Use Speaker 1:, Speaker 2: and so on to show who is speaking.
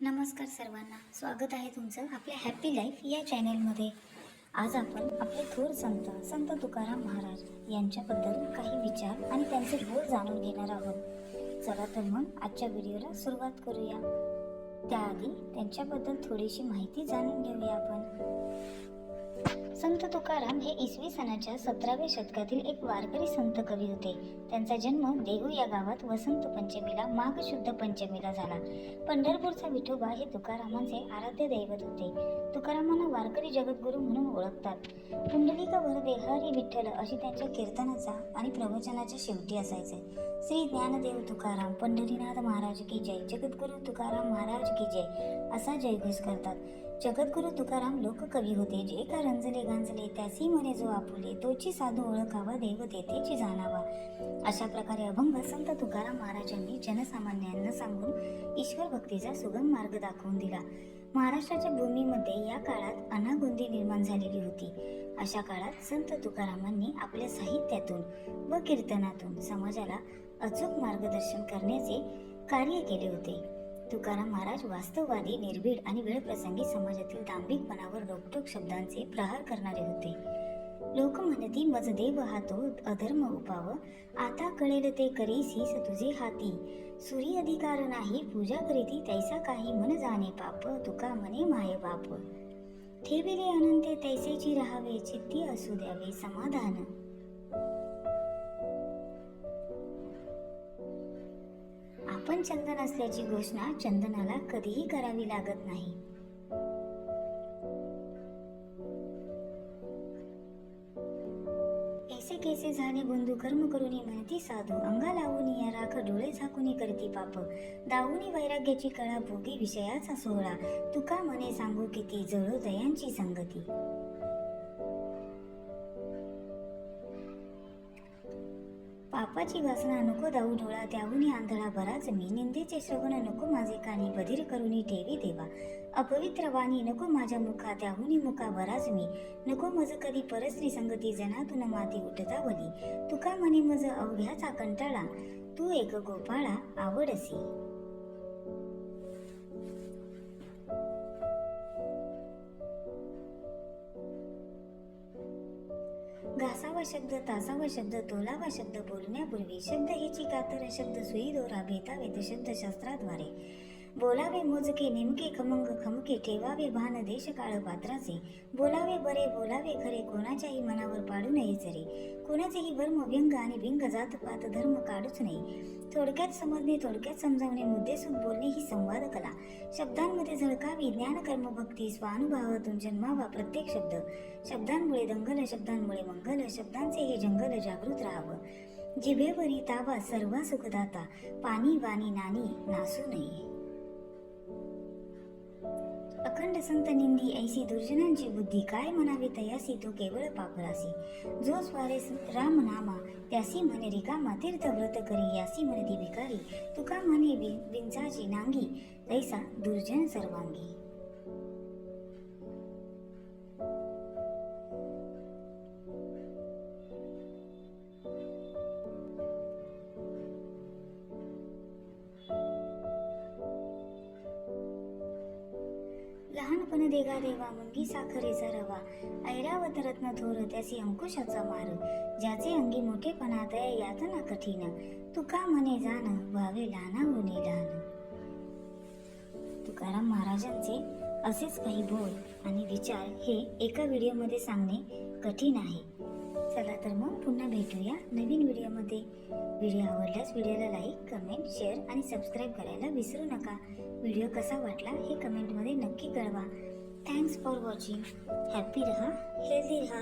Speaker 1: नमस्कार सर्वांना. स्वागत आहे तुमचं आपल्या हॅपी लाईफ या चॅनेलमध्ये आज आपण आपले थोर संत संत तुकाराम महाराज यांच्याबद्दल काही विचार आणि त्यांचे बोल जाणून घेणार आहोत. चला तर मग आजच्या व्हिडिओला सुरुवात करूया. त्याआधी त्यांच्याबद्दल थोडीशी माहिती जाणून घेऊया आपण. संत तुकाराम हे इसवी सणाच्या सतराव्या शतकातील एक वारकरी संत कवी होते. त्यांचा जन्म देहू या गावात वसंत पंचमीला माघ शुद्ध पंचमीला झाला. पंढरपूरचा विठोबा हे तुकारामांचे आराध्य दैवत होते. तुकारामांना वारकरी जगद्गुरू म्हणून ओळखतात. पुंडलिक वरदे हरी विठ्ठल अशी त्यांच्या कीर्तनाचा आणि प्रवचनाच्या शेवटी असायचे. श्री ज्ञानदेव तुकाराम पंढरीनाथ महाराज की जय जगद्गुरू तुकाराम महाराज की जय असा जयघोष करतात. जगद्गुरु तुकाराम लोककवी होते जे का रंजले गांजले त्यासी मने जो आपुले तोची साधू ओळखावा देव तेथेची जाणावा. अशा प्रकारे अभंग संत तुकाराम महाराजांनी जनसामान्यांना सांगून ईश्वर भक्तीचा सुगम मार्ग दाखवून दिला. महाराष्ट्राच्या भूमीमध्ये या काळात अनागोंदी निर्माण झालेली होती. अशा काळात संत तुकारामांनी आपल्या साहित्यातून व कीर्तनातून समाजाला अचूक मार्गदर्शन करण्याचे कार्य केले होते. तुकाराम महाराज वास्तववादी निर्भीड आणि वेळप्रसंगी समाजातील दांभिकपणावर रोखटोक शब्दांचे प्रहार करणारे होते. लोक म्हणती मज देव हातो अधर्म उपाव. आता कळेल ते करी सीस तुझे हाती. सुरी अधिकार नाही पूजा करीती तैसा काही मन जाणे पाप. तुका मने माय बाप. ठेविले अनंते तैसेची राहावे चित्ती असू द्यावे समाधान. आपण चंदन असल्याची घोषणा चंदनाला कधीही करावी लागत नाही. ऐसे कैसे झाले बंधू कर्म करुनी म्हणती साधू. अंगा लावूनी या राख डोळे झाकुनी करती पाप. दाऊनी वैराग्याची कळा भोगी विषयाचा सोहळा. तुका मने सांगू किती जळो दयांची संगती. पापाची वासना नको दाऊ डोळा त्याहून आंधळा बराच मी निंदेचे श्रवण नको माझे कानी बधीर करुनी ठेवी देवा. अपवित्र वाणी नको माझ्या मुखा त्याहून मुखा बराच मी. नको मज कधी परस्त्री संगती जनातून माती उठता वली. तुका मने मज अवघ्याचा कंटाळा. तू एक गोपाळा आवडसी. घासावा शब्द तासावा शब्द तोलावा शब्द बोलण्यापूर्वी शब्द हिची कातर शब्द सुई दोरा भेटावेत शब्दशास्त्राद्वारे. बोलावे मोजके नेमके खमंग खमके ठेवावे भान देश काळ पात्राचे. बोलावे बरे बोलावे खरे कोणाच्याही मनावर पाडू नये जरे कोणाचेही वर्म व्यंग आणि व्यंग जात पात धर्म काढूच नाही थोडक्यात समजणे थोडक्यात समजावणे मुद्देसूद बोलणे ही संवाद कला. शब्दांमध्ये झळकावी ज्ञान कर्म भक्ती स्वानुभावातून जन्मावा प्रत्येक शब्द. शब्दांमुळे दंगल शब्दांमुळे मंगल शब्दांचे हे जंगल जागृत राहावं. जिभेवरी तावा सर्वा सुखदाता पाणी वाणी नानी नासू नये. अखंड संत निंदी ऐसी दुर्जनांची बुद्धी काय म्हणावी तयासी तो केवळ पापरासी जो स्वारे राम नामा त्यासी म्हणे रिकामा तीर्थ व्रत करी यासी म्हणती भिकारी तुका म्हणे विंचाची नांगी तैसा दुर्जन सर्वांगी. लहानपण देगा देवा मुंगी साखरेचा रवा. ऐरावत रत्न थोर त्यासी अंकुशाचा मार. ज्याचे अंगी मोठेपणा तय यातना कठीण. तुका म्हणे जाण व्हावे लहानाहून लहान तुकाराम महाराजांचे असेच काही बोल आणि विचार हे एका व्हिडिओमध्ये सांगणे कठीण आहे. चला तर मग पुन्हा भेटूया नवीन व्हिडिओमध्ये. व्हिडिओ आवडल्यास व्हिडिओला लाईक कमेंट शेअर आणि सबस्क्राईब करायला विसरू नका. व्हिडिओ कसा वाटला हे कमेंट नक्की थँक्स फॉर वॉचिंग हॅपी रहा. हेल्दी रहा.